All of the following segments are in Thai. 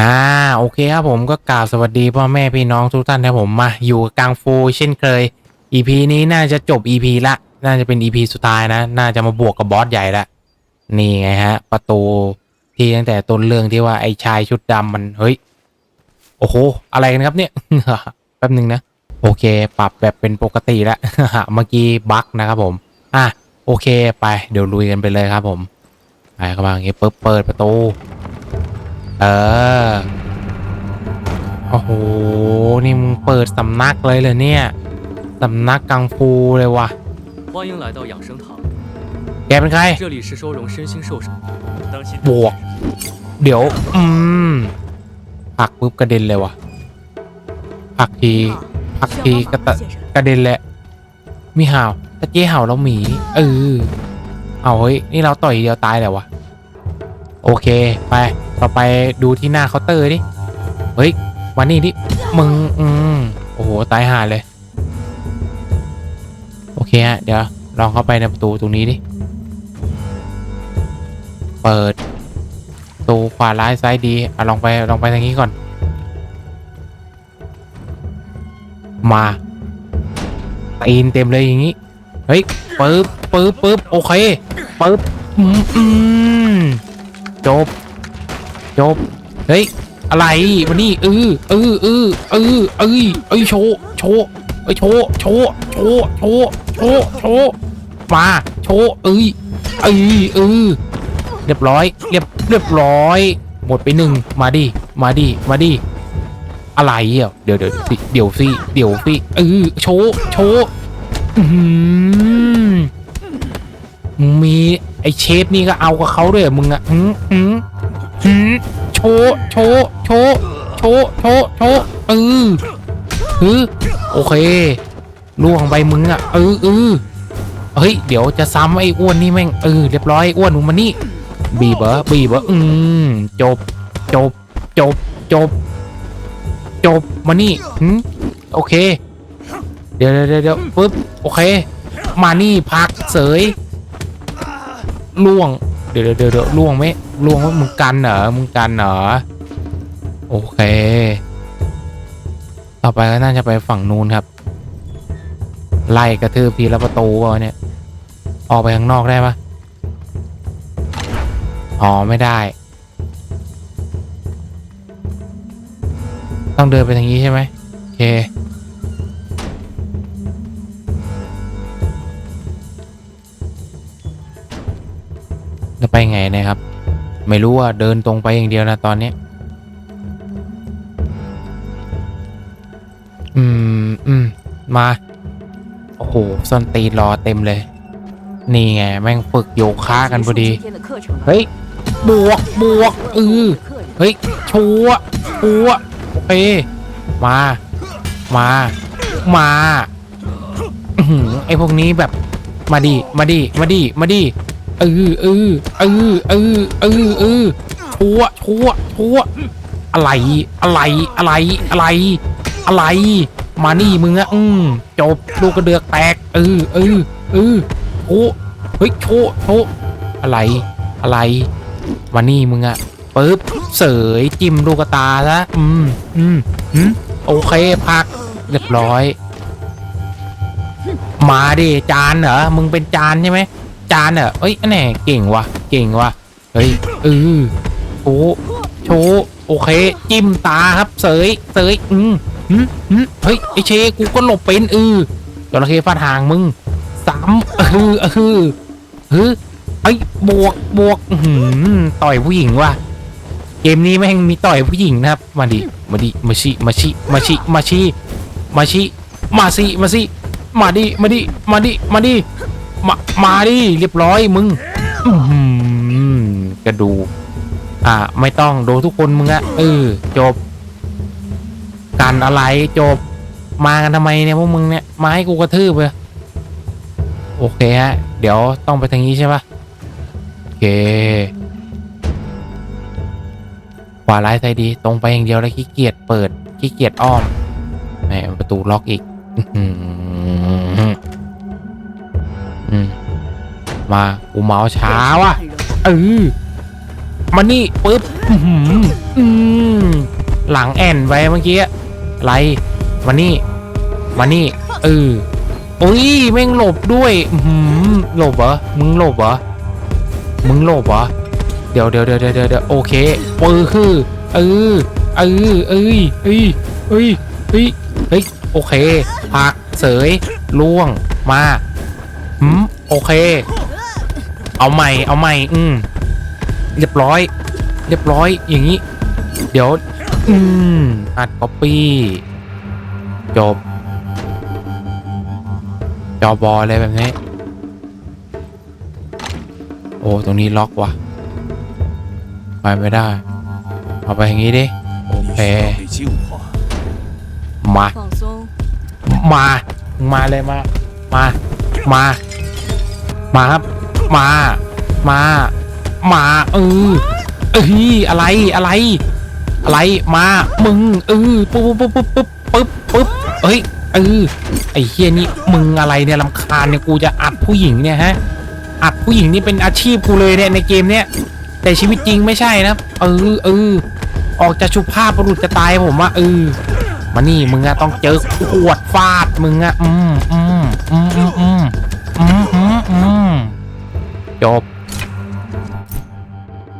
อ่าโอเคครับผมก็กล่าวสวัสดีพ่อแม่พี่น้องทุกท่านครับผมมาอยู่กับกังฟูเช่นเคย EP นี้น่าจะจบ EP ละ น่าจะเป็น EP สุดท้ายนะ น่าจะมาบวกกับบอสใหญ่ละ นี่ไงฮะ ประตูที่ตั้งแต่ต้นเรื่องที่ว่าไอ้ชายชุดดำมันเฮ้ย โอ้โห อะไรกันครับเนี่ย แป๊บนึงนะ โอเค ปรับแบบเป็นปกติล้วเมื่อกี้บั๊กนะครับผม อะโอเคไป เดี๋ยวลุยกันไปเลยครับผมไปเข้ามาอย่างงี้ปุ๊บเปิดประตู เออ โอ้โห นี่มึงเปิดสำนักเลยเลยเนี่ย สำนักกังฟูเลยว่ะ 欢迎来到养生堂， แกเป็นใคร 这里是收容身心受伤。当心 บวก เดี๋ยว อืมผลักปุ๊บกระเด็นเลยว่ะผลักทีผลักทีกระตะกระเด็นแหละ มีห่าวตะเกียห่าวแล้วหมี เออ เอาเฮ้ย นี่เราต่อยเดียวตายแล้ววะ โอเค ไป ต่อไปดูที่หน้าเคาน์เตอร์ดิ เฮ้ยวันนี้ดิ มึง อืมโอ้โห ตายห่าเลย โอเคฮะ เดี๋ยว ลองเข้าไปในประตูตรงนี้ดิ เปิดประตูขวาร้ายซ้ายดีอะลองไปลองไปทางนี้ก่อน มาตีนเต็มเลยอย่างนี้ เฮ้ยปึ๊บปึ๊บปึ๊บโอเคปึ๊บอืมอืมจบ จบเฮ้ยอะไรมานี่เออเออเออเออเอ้ยเอ้ยโชว์โชว์เอ้ยโชว์โชว์โชว์โชว์โชว์โชว์มาโชว์เอ้ยเอ้ยเออเรียบร้อยเรียบเรียบร้อย หมดไปหนึ่งมาดิมาดิมาดิอะไรอะเดี๋ยวเดี๋ยวสิเดี๋ยวสิเดี๋ยวสิเออโชว์โชว์มึงมีไอเชฟนี่ก็เอากับเขาด้วยมึงอะหืมหืม หืมโชว์โชว์โชว์โชว์โชว์โชเออฮือโอเคล่วงไปมึงอะเออเออเฮ้ยเดี๋ยวจะซ้ำไอ้อ้วนนี่แม่งเออเรียบร้อยอ้วนมึงมานี่บีบเหรอบีบเหรออืมจบจบจบจบจบมานี่หืมโอเค เดี๋ยวเดี๋ยวเดี๋ยวปึ๊บโอเค มานี่พักเสยล่วง ดี๋ยวเดี๋ยวเดี๋ยวล่วงไหมล่วงไหมมึงกันเหรอมึงกันเหรอโอเค ต่อไปก็น่าจะไปฝั่งนู้นครับ ไล่กระทืบทีละประตูวะเนี่ย ออกไปข้างนอกได้ปะอ๋อไม่ได้ ต้องเดินไปทางนี้ใช่ไหมโอเค ไม่รู้ว่าเดินตรงไปอย่างเดียวนะตอนนี้ อืมอืมมา โอ้โหส้นตีนรอเต็มเลย นี่ไง แม่งฝึกโยคะกันพอดี เฮ้ย บวกบวกเออเฮ้ย ชัวชัวร์โอเค มา มา มาไอพวกนี้แบบ มาดิ มาดิ มาดิ มาดิ เออเออเออเออเออเออชัวชัวชัวอะไรอะไรอะไรอะไร อะไร มานี่มึงอะอืมจบลูกกระเดือกแตกเออเออเออโอ้เฮ้ยโชว์โชว์อะไรอะไร มานี่มึงอะปึ๊บเสยจิ้มลูกตาซะอืมอืมอืมโอเคพักเรียบร้อย มาดิจานเหรอมึงเป็นจานใช่ไหม จานเหรอเอ้ยอันแน่เก่งว่ะ เก่งว่ะ เฮ้ยเออโชโชโอเค จิ้มตาครับ เสยเสยอืมอืมอืมเฮ้ย ไอเชกูก็หลบเป็นเออจระเข้ฟาดหางมึงสามเออเออเฮ้ยเอ้ยบวกบวกอือหือต่อยผู้หญิงว่ะ เกมนี้แม่งมีต่อยผู้หญิงนะครับ มาดิ มาดิ มาชิมาชิมาชิมาชิมาชิมาสิมาสิมาดิ มาดิ มาดิ มาดิ มามาดิเรียบร้อยมึงกระดู อ่า ไม่ต้องโดนทุกคนมึงอะเออจบ การอะไรจบ มากันทำไมเนี่ยพวกมึงเนี่ยมาให้กูกระทืบเลยโอเคฮะ เดี๋ยวต้องไปทางนี้ใช่ปะโอเคขวาร้ายซ้ายดีตรงไปอย่างเดียวแล้วขี้เกียจเปิดขี้เกียจอ้อมแหมประตูล็อกอีก อื มากูเมาช้าว่ะเออมานี่ปึ๊บอื้อหืออืมหลังแอนไปเมื่อกี้อะไรมานี่มานี่เออโอ้ยแม่งหลบด้วยอื้อหือหลบเหรอมึงหลบเหรอมึงหลบเหรอเดี๋ยวเดี๋ยวเดี๋ยวเดี๋ยวเดี๋ยวโอเคปือคือเออเออเอ้ยเอ้ยเอ้ยเฮ้ยเฮ้ยโอเคผักเสยล่วงมาหืมโอเค เอาใหม่ เอาใหม่ อืมเรียบร้อย เรียบร้อย อย่างนี้ เดี๋ยว อืม อัดก๊อปปี้ จบ จอบอลอะไรแบบนี้ โอ้ ตรงนี้ล็อกว่ะ ไปไม่ได้ เอาไปอย่างนี้ดิ โอเค มา มา มาเลยมา มา มา มาครับ มา มา มาเออเอ้ยอะไรอะไร อะไรมามึงเออปุ๊บปุ๊บปุ๊บปุ๊บปุ๊บปุ๊บเฮ้ยเออไอ้เฮียนี่มึงอะไรเนี่ยลำคาญเนี่ยกูจะอัดผู้หญิงเนี่ยฮะอัดผู้หญิงนี่เป็นอาชีพกูเลยเนี่ยในเกมเนี่ยแต่ชีวิตจริงไม่ใช่นะเออเออออกจะชุบผ้าประหลุดจะตายผมว่าเออมานี่มึงอะต้องเจอขวดฟาดมึงอะอืมอืมอืมอืม จบ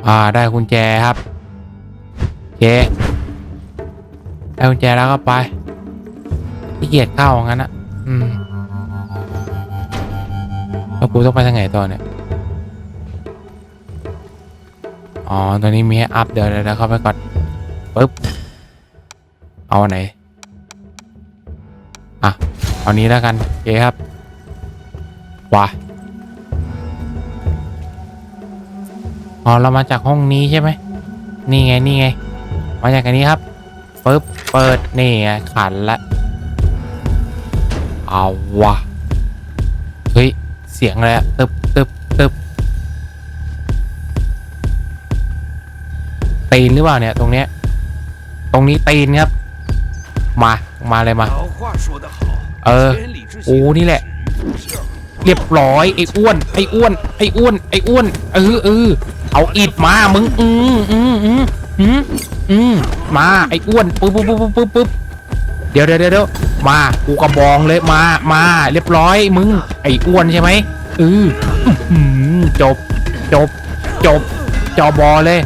อ่าได้กุญแจครับเคได้กุญแจแล้วก็ไปขี้เกียจเข้างั้นอะอืมแล้วกูต้องไปทางไหนต่อเนี่ย อ๋อตอนนี้มีให้อัพเดี๋ยวเดี๋ยวเดี๋ยวเข้าไปก่อนปึ๊บ เอาอันไหน อะ เอานี้แล้วกัน โอเคครับว้า อ๋อเรามาจากห้องนี้ใช่ไหมนี่ไงนี่ไง มาจากอันนี้ครับปึ๊บเปิดนี่ไงขันละเอาวะเฮ้ยเสียงอะไรตึบตึบตึบตีนหรือเปล่าเนี่ยตรงเนี้ยตรงนี้ตีนครับ มามาเลยมา เออโอ้นี่แหละ เรียบร้อยไอ้อ้วนไอ้อ้วนไอ้อ้วนไอ้อ้วนเออเออเอาอิดมามึงอืมอืมอืมอืมอมาไอ้อ้วนปุ๊บปุ๊บปุ๊บปุ๊บเดี๋ยวเดี๋ยวเดี๋ยวมากูกระบองเลยมามาเรียบร้อยมึงไอ้อ้วนใช่ไหมเออจบจบจบจอบอเลย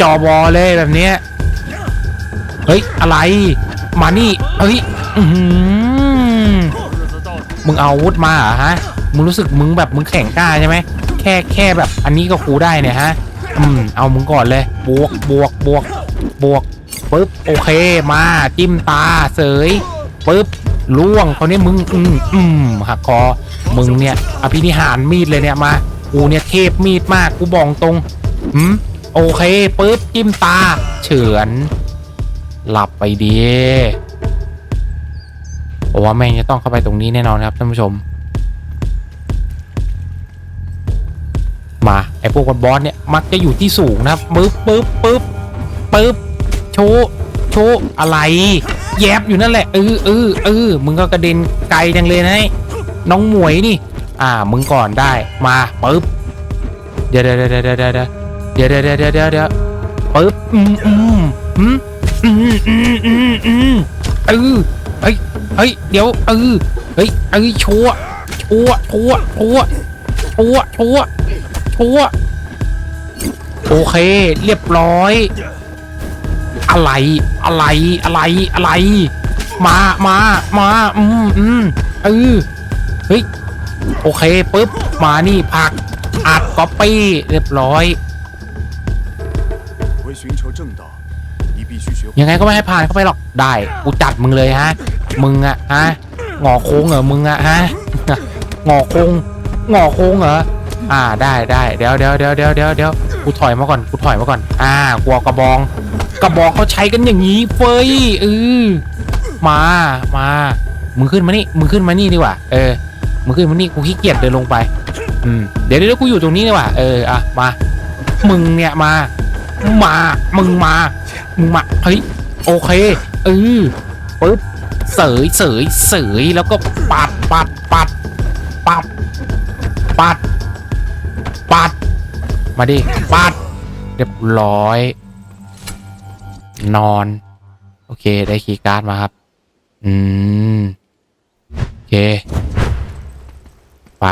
จอบอเลยแบบเนี้ยเฮ้ยอะไรมานี่เฮ้ยมึงเอาอาวุธมาเหรอฮะ มึงรู้สึกมึงแบบมึงแข่งกล้าใช่ไหมแค่แค่แบบอันนี้ก็คูได้เนี่ยฮะอืมเอามึงก่อนเลย บวกบวกบวกบวกปึ๊บโอเคมาจิ้มตาเสยปึ๊บล่วงเขาวนี้มึงอืมอืมหักคอมึงเนี่ยอภินิหารมีดเลยเนี่ยมากูเนี่ยเทพมีดมากกูบอกตรงอืมโอเคปึ๊บจิ้มตา เฉือน หลับไปดีผมว่าแม่งจะต้องเข้าไปตรงนี้แน่นอนครับท่านผู้ชม มาไอ้พวกบอสเนี่ยมักจะอยู่ที่สูงนะปึ๊บปึ๊บปึ๊บปึ๊บโชว์โชว์อะไรแยบอยู่นั่นแหละเออเออเออมึงก็กระเด็นไกลจังเลยนะน้องหมวยนี่ อ่ามึงก่อนได้มาปึ๊บเดี๋ยวเดี๋ยวเดี๋ยวเดี๋ยวเดี๋ยวเดี๋ยวเดี๋ยวเดี๋ยวเดี๋ยวเดี๋ยวเดะปึ๊บอืมอืมอืมอืมอืมอืมอืมเออเฮ้ยเฮ้ยเดี๋ยวเออเฮ้ยเอ้ยชัวชัวชัวชัวชัวร์ชัวัวโอเค เรียบร้อย อะไร อะไร อะไร อะไร มา มา มา อืมอืมเออเฮ้ย โอเคปุ๊บ มานี่ผัก อัดก๊อปปี้เรียบร้อย ยังไงก็ไม่ให้ผ่านเข้าไปหรอก ได้ กูจัดมึงเลยฮะ มึงอะฮะงอโค้งเหรอ มึงอะฮะงอโค้งงอโค้งเหรอ อ่าได้ได้เดี๋ยวเดี๋ยวเดี๋ยวเดี๋ยวเดี๋ยวเดี๋ยวกูถอยมาก่อนกูถอยมาก่อน อ่ากลัวกระบอง กระบอกเขาใช้กันอย่างนี้เฟยเออมามามึงขึ้นมานี่มึงขึ้นมานี่ดีกว่าเออมึงขึ้นมานี่กูขี้เกียจเดินลงไปอืมเดี๋ยวเดี๋ยวกูอยู่ตรงนี้ดีกว่าเอออะมามึงเนี่ยมา มามึงมามึงมาเฮ้ยโอเคเออปึ๊บเสยเสยเสยแล้วก็ปัดปัดปัดปัดปัด มาดิปัดเรียบร้อย นอน โอเค ได้คีย์การ์ดมาครับ อืม โอเค ไป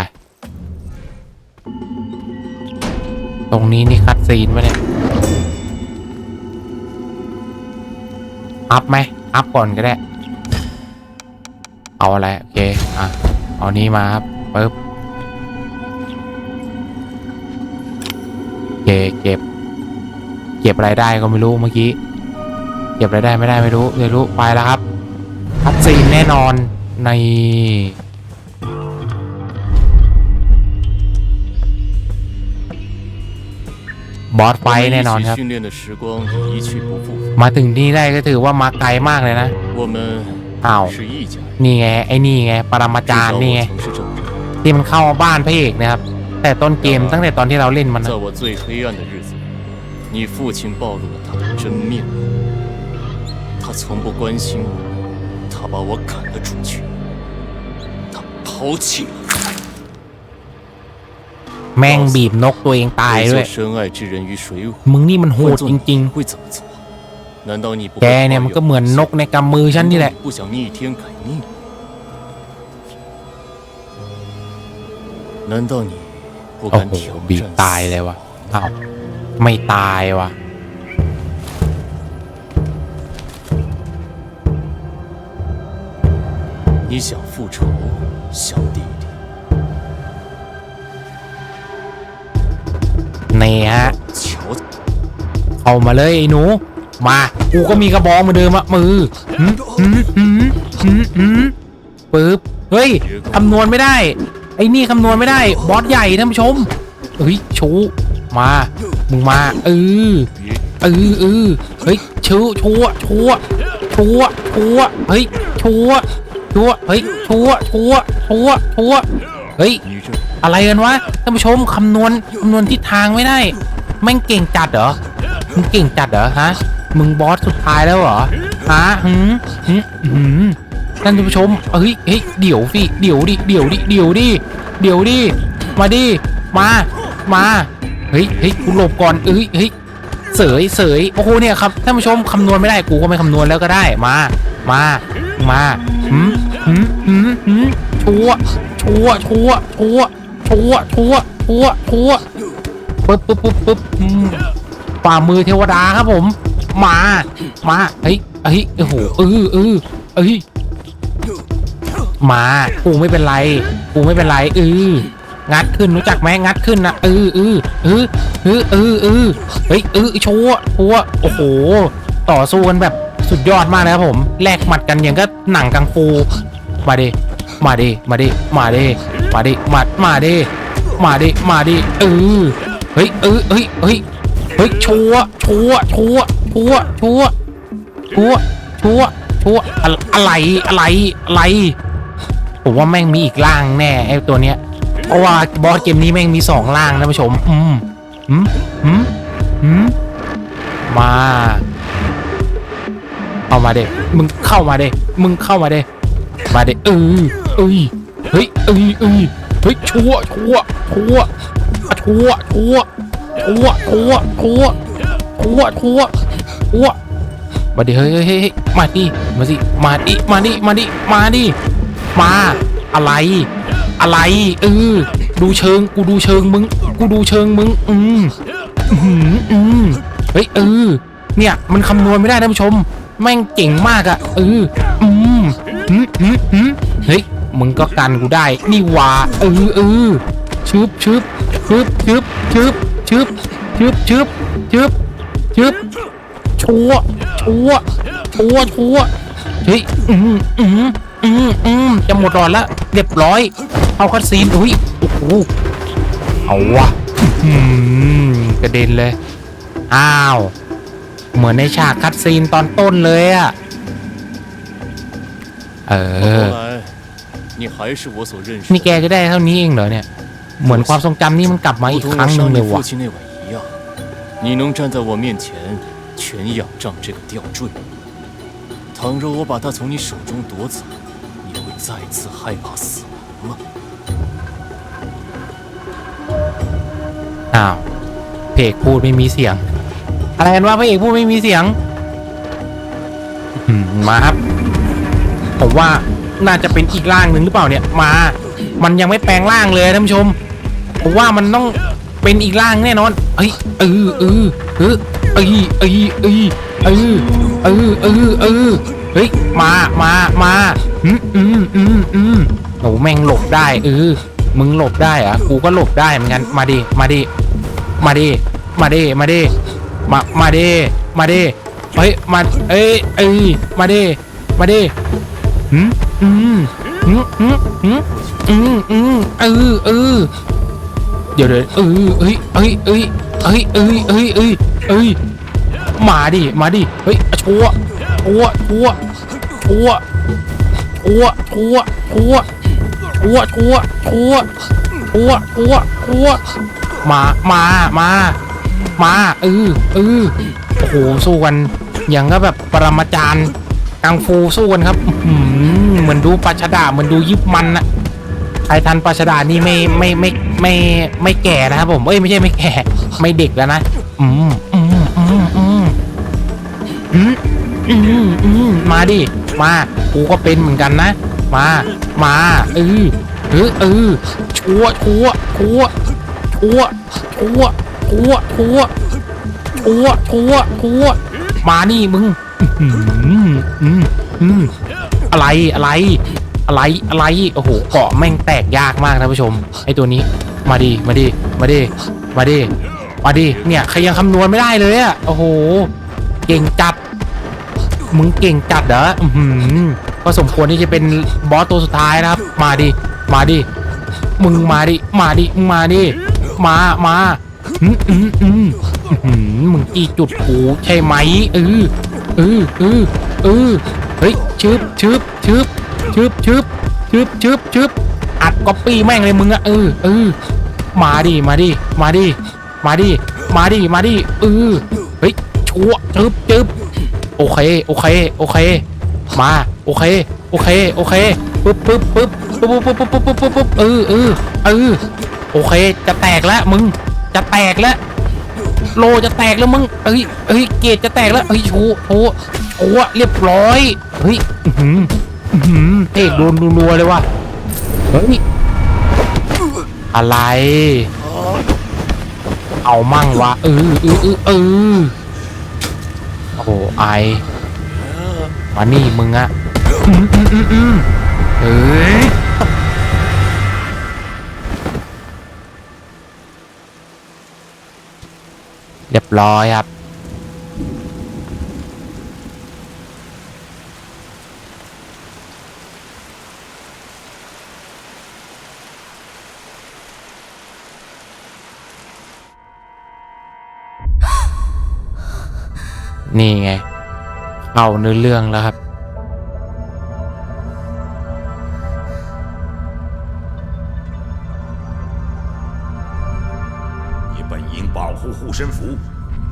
ตรงนี้นี่คัดซีนปะเนี่ย อัพไหม อัพก่อนก็ได้ เอาอะไร โอเค อะ เอานี้มาครับปึ๊บ เคเก็บ เก็บรายได้ก็ไม่รู้เมื่อกี้ เก็บรายได้ไม่ได้ไม่รู้เลยรู้ไปแล้วครับคัดซีนแน่นอนในบอสไฟแน่นอนครับ มาถึงที่ได้ก็ถือว่ามาไกลมากเลยนะอ้าวนี่ไง ไอ้นี่ไง ปรมาจารย์นี่ไง ที่มันเข้ามาบ้านพระเอกนะครับ แต่ต้นเกมตั้งแต่ตอนที่เราเล่นมันนะ 在我最黑暗的日子里，你父亲暴露了他的真面目。他从不关心我，他把我赶了出去，他抛弃了我。 แม่งบีบนกตัวเองตาย 委 ด้วย 做深爱之人于水火， มึงนี่มันโห 换 ด 做 จ 你 ริง 会怎么做？难道你不 ๆ แกเนี่ยมันก็เหมือนนกในกำมือฉันนี่แหละ 不想逆天改命？难道你不 โอ้ 敢 โห 挑 บีบ 战 ตายเลยวะอ้าวไม่ตายวะ 你想复仇，小弟弟？ นี่ฮะ 瞧， เข้ามาเลยไอ้หนู มา กูก็มีกระบองเหมือนเดิมอะมือหืมหืมหืมหืมหืมปึ๊บ เฮ้ย คำนวณไม่ได้ ไอ้นี่คำนวณไม่ได้ บอสใหญ่ท่านผู้ชมเฮ้ยชูมา มึงมาเออเออเออเฮ้ยชูชัวชัวชัวชัวเฮ้ยชัวชัวเฮ้ยชัวชัวชัวชัวเฮ้ยอะไรกันวะท่านผู้ชมคำนวณคำนวณทิศทางไม่ได้แม่งเก่งจัดเหรอมึงเก่งจัดเหรอฮะมึงบอสสุดท้ายแล้วเหรอฮะหืมหืมหืม ท่านผู้ชมเฮ้ยเฮ้ยเดี๋ยวสิเดี๋ยวดิเดี๋ยวดิเดี๋ยวดิเดี๋ยวดิมาดิมามาเฮ้ยเฮ้ยกูหลบก่อนเอ้ยเฮ้ยเสยเสยโอ้โหเนี่ยครับท่านผู้ชมคำนวณไม่ได้กูก็ไม่คำนวณแล้วก็ได้มามามาหืมหืมหืมหืมชัวชัวชัวชัวชัวชัวชัวชัวปึ๊บปึ๊บปึ๊บปึ๊บอืมฝ่ามือเทวดาครับผม มา มาเฮ้ยเฮ้ยโอ้โหเออเออเอ้ย มากูไม่เป็นไรกูไม่เป็นไรเอองัดขึ้นรู้จักไหมงัดขึ้นนะเออเออเออเออเออเออเฮ้ยเออชัวร์ชัวร์โอ้โห ต่อสู้กันแบบสุดยอดมากเลยครับผมแลกหมัดกันอย่างก็หนังกังฟู มาดิมาดิมาดิมาดิมาดิมามาดิมาดิมาดิเออเฮ้ยเออเฮ้ยเฮ้ยเฮ้ยชัวชัวชัวชัวชัวชัวร์ชัวชัวร์อะอะไรอะไรอะไร ผมว่าแม่งมีอีกร่างแน่ไอ้ตัวเนี้ยเพราะว่าบอสเกมนี้แม่งมีสองร่างนะผู้ชมอืมอืมอืมอืมมาเข้ามาเด็มึงเข้ามาเด็มึงเข้ามาเด็มาเด็เออเอ้ยเฮ้ยเอ้ยเอ้ยเฮ้ยชัวชัวชัวชัวชัวชัวชัวชัวชัวชัวชัวมาดิเฮ้ยเฮ้ยเฮ้ยมาดิมาสิมาดิมาดิมาดิมาดิ มา อะไร อะไรเออดูเชิง กูดูเชิงมึง กูดูเชิงมึง อืมอืมอืมเฮ้ยเออ เนี่ยมันคำนวณไม่ได้ท่านผู้ชม แม่งเก่งมากอะเออ อืมอืมอืมอืมเฮ้ยมึงก็กันกูได้ นี่ว่าเออเออชึบชึบชึบชึบชึบชึบชึบชึบชึบชึบชัวชัวชัวชัวเฮ้ยอืมอืม อืมอืมจะหมดหลอดละเรียบร้อย เอาคัดซีนอุ้ยโอ้โหเอาวะอืมกระเด็นเลย อ้าว เหมือนในฉากคัดซีนตอนต้นเลยอะเออ 后来你还是我所认识 นี่แกจะได้เท่านี้เองเหรอเนี่ย เหมือนความทรงจำนี่มันกลับมา 如 อีก 同 ครั้ง 我 หนึ่ง 伤 เล 你 ย 父 ว่ะ 亲那晚一样，你能站在我面前全仰仗这个吊坠。倘若我把它从你手中夺走，你会 再次害怕死亡吗？ อ้าวพระเอกพูดไม่มีเสียง อะไรกันวะพระเอกพูดไม่มีเสียง อืมมาครับ ผมว่าน่าจะเป็นอีกร่างหนึ่งหรือเปล่าเนี่ย มา มันยังไม่แปลงร่างเลยท่านผู้ชม ผมว่ามันต้องเป็นอีกร่างแน่นอนเอ้ยเออเออเออเอ้ยเอ้ยเอ้ยเออเออเออเออเฮ้ย มามามา อืมอืมอืมโหแม่งหลบได้เออมึงหลบได้เหรอะกูก็หลบได้เหมือนกันมาดิมาดิมาดิมาดิมาดิมามาดิมาดิเฮ้ยมาเอ้ยเอ้ยมาดิมาดิหืมอืมหืมหืมหืมอืมอืมเออเออเดี๋ยวเดี๋ยวเออเอ้ยเอ้ยเอ้ยเอ้ยเอ้ยเอ้ยเอ้ยเอ้ยมาดิมาดิเฮ้ยชัวชัวชัวชัว ชัวชัวชัวชัวชัวชัวชัวชัวชัวมามามามาเออเออโอ้โหสู้กันอย่างก็แบบปรมาจารย์กังฟูสู้กันครับอื้อหือเหมือนดูปลาชดาเหมือนดูยิบมันอะใครทันปลาชดานี่ไม่ไม่ไม่ไม่ไม่แก่นะครับผมเอ้ยไม่ใช่ไม่แก่ ไม่เด็กแล้วนะอืมอืมอืมอืมอืมอืมมาดิ มากูก็เป็นเหมือนกันนะ มา มาเออเออเออชัวชัวชัวชัวชัวชัวชัวชัวชัวชัวมานี่มึงอื้อหืออืมอืมอะไรอะไร อะไรอะไรโอ้โหเกาะแม่งแตกยากมากท่านผู้ชมไอตัวนี้ มาดิมาดิมาดิมาดิมาดิเนี่ยใครยังคำนวณไม่ได้เลยอะโอ้โหเก่งจัด มึงเก่งจัดเหรออือหือก็สมควรที่จะเป็นบอสตัวสุดท้ายนะครับ มาดิ มาดิ มึงมาดิ มาดิ มึงมาดิ มา มาอืมอืมอืมอื้อหือมึงจีจุดกูใช่ไหมเออเออเออเออเฮ้ยชึบชึบชึบชึบชึบชึบชึบชึบอัดก๊อปปี้แม่งเลยมึงอะเออเออมาดิ มาดิ มาดิ มาดิ มาดิ มาดิ เออเฮ้ยชัวชึบชึบ โอเคโอเคโอเค มาโอเคโอเคโอเคปึ๊บปึ๊บปึ๊บปึ๊บปึ๊บปึ๊บปึ๊บปึ๊บปึ๊บเออเออเออโอเค จะแตกแล้วมึงจะแตกแล้วโลจะแตกแล้วมึงเอ้ยเอ้ยเกตจะแตกแล้วเฮ้ยโชว์โชว์โชว์อะเรียบร้อยเฮ้ยอื้อหืออื้อหือเอกโดนรัวเลยว่ะเฮ้ยอะไร เอามั่งวะเออเออเออ หไอมานี่มึงอะเฮ้ยเรียบร้อยครับ นี่ไง เข้าเนื้อเรื่องแล้วครับ 你本应保护护身符，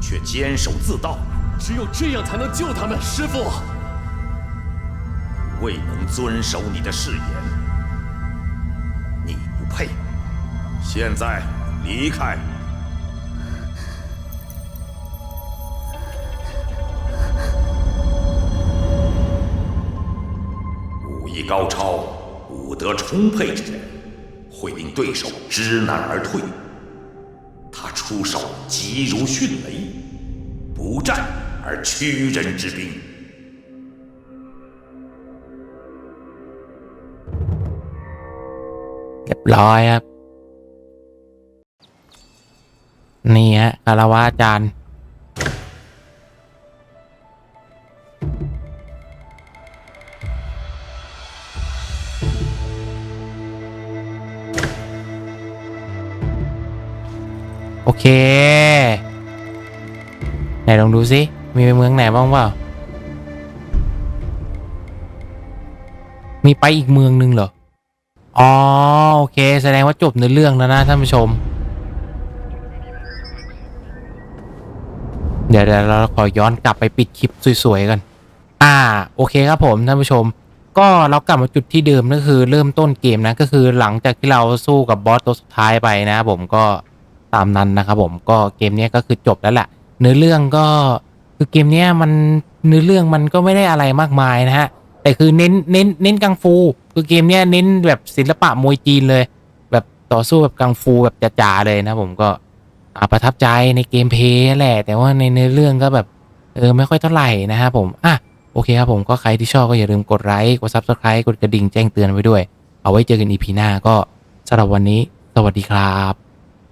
却坚守自盗，只有这样才能救他们，师傅。未能遵守你的誓言，你不配。现在离开。 艺高超、武德充沛之人，会令对手知难而退。他出手急如迅雷，不战而屈人之兵。 เรียบร้อยครับ นี่ฮะคารวะอาจารย์ โอเค ไหนลองดูสิ มีไปเมืองไหนบ้างเปล่า มีไปอีกเมืองหนึงเหรอ อ๋อ โอเค แสดงว่าจบในเรื่องแล้วนะท่านผู้ชม เดี๋ยวเราขอย้อนกลับไปปิดคลิปสวยๆกัน อ่า โอเคครับผมท่านผู้ชมก็เรากลับมาจุดที่เดิมก็คือเริ่มต้นเกมนะก็คือหลังจากที่เราสู้กับบอสตัวสุดท้ายไปนะผมก็ ตามนั้นนะครับผมก็เกมนี้ก็คือจบแล้วแหละเนื้อเรื่องก็คือเกมนี้มันเนื้อเรื่องมันก็ไม่ได้อะไรมากมายนะฮะแต่คือเน้นเน้นเน้นกังฟู คือเกมเนี้ยเน้นแบบศิลปะมวยจีนเลย แบบต่อสู้แบบกังฟูแบบจ๋าๆเลยนะผมก็อประทับใจในเกมเพย์แหละ แต่ว่าในเนื้อเรื่องก็แบบเออไม่ค่อยเท่าไหร่นะครับผมอะโอเคครับผมก็ใครที่ชอบก็อย่าลืมกดไลค์กด Subscribe กดกระดิ่งแจ้งเตือนไว้ด้วย เอาไว้เจอกันอีพีหน้าก็สำหรับวันนี้ สวัสดีครับ